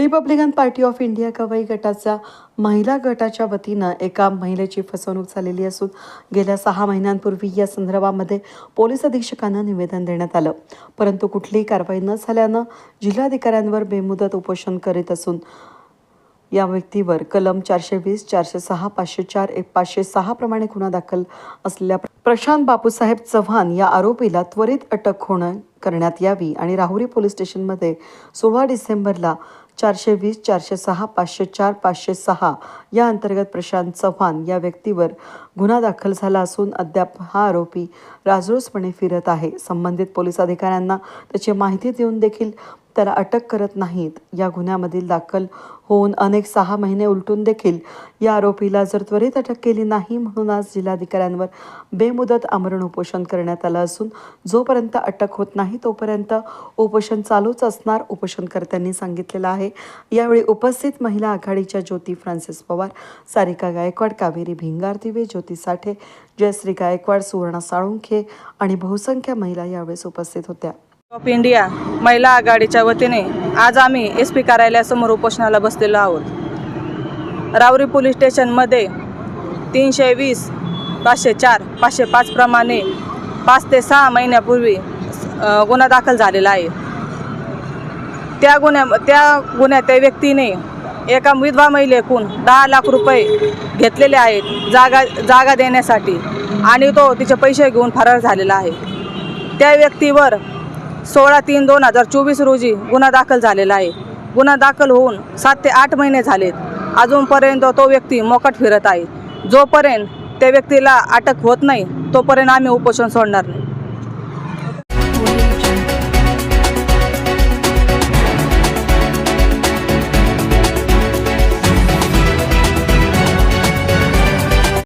Republican Party of India कवाई गटाच्या महिला गटाच्या वतीनं एका महिलेची फसवणूक झालेली असून गेल्या सहा महिन्यांपूर्वी या संदर्भामध्ये पोलीस अधीक्षकांना निवेदन देण्यात आलं. परंतु कुठलीही कारवाई न झाल्यानं जिल्हाधिकाऱ्यांवर बेमुदत उपोषण करीत असून या व्यक्तीवर कलम चारशे वीस चारशे सहा पाचशे चार एक पाचशे सहा प्रमाणे गुन्हा दाखल असलेल्या प्रशांत बापूसाहेब चव्हाण या आरोपीला त्वरित अटक होणं करण्यात यावी आणि राहुरी पोलीस स्टेशनमध्ये सोळा डिसेंबरला चारशे वीस चारशे सहा पाचशे चार पाचशे सहा या अंतर्गत प्रशांत चव्हाण या व्यक्तीवर गुन्हा दाखल झाला असून अद्याप हा आरोपी राजरोसपणे फिरत आहे. संबंधित पोलीस अधिकाऱ्यांना त्याची माहिती देऊन देखील त्याला अटक करत नाहीत. या गुन्ह्यामधील दाखल होऊन अनेक सहा महिने उलटून देखील या आरोपीला जर त्वरित अटक केली नाही म्हणून आज जिल्हाधिकाऱ्यांवर बेमुदत आमरण उपोषण करण्यात आलं असून जोपर्यंत अटक होत नाही तोपर्यंत उपोषण चालूच असणार उपोषणकर्त्यांनी सांगितलेलं आहे. यावेळी उपस्थित महिला आघाडीच्या ज्योती फ्रान्सिस पवार सारिका गायकवाड कावेरी भिंगार दिवे ज्योती साठे जयश्री गायकवाड सुवर्णा साळुंखे आणि बहुसंख्य महिला यावेळेस उपस्थित होत्या. ऑफ इंडिया महिला आघाडीच्या वतीने आज आम्ही एस पी कार्यालयासमोर उपोषणाला बसलेलो आहोत. रावरी पोलीस स्टेशनमध्ये तीनशे वीस पाचशे चार पाचशे पाच प्रमाणे पाच ते सहा महिन्यापूर्वी गुन्हा दाखल झालेला आहे. त्या गुन्ह्या त्या गुन्ह्यात त्या व्यक्तीने एका विधवा महिलेकून दहा लाख रुपये घेतलेले आहेत जागा जागा देण्यासाठी. आणि तो तिचे पैसे घेऊन फरार झालेला आहे. त्या व्यक्तीवर सोळा तीन दोन हजार चोवीस रोजी गुन्हा दाखल झालेला आहे. गुन्हा दाखल होऊन सात ते आठ महिने झालेत. अजूनपर्यंत तो व्यक्ती मोकट फिरत आहे. जोपर्यंत त्या व्यक्तीला अटक होत नाही तोपर्यंत आम्ही उपोषण सोडणार नाही.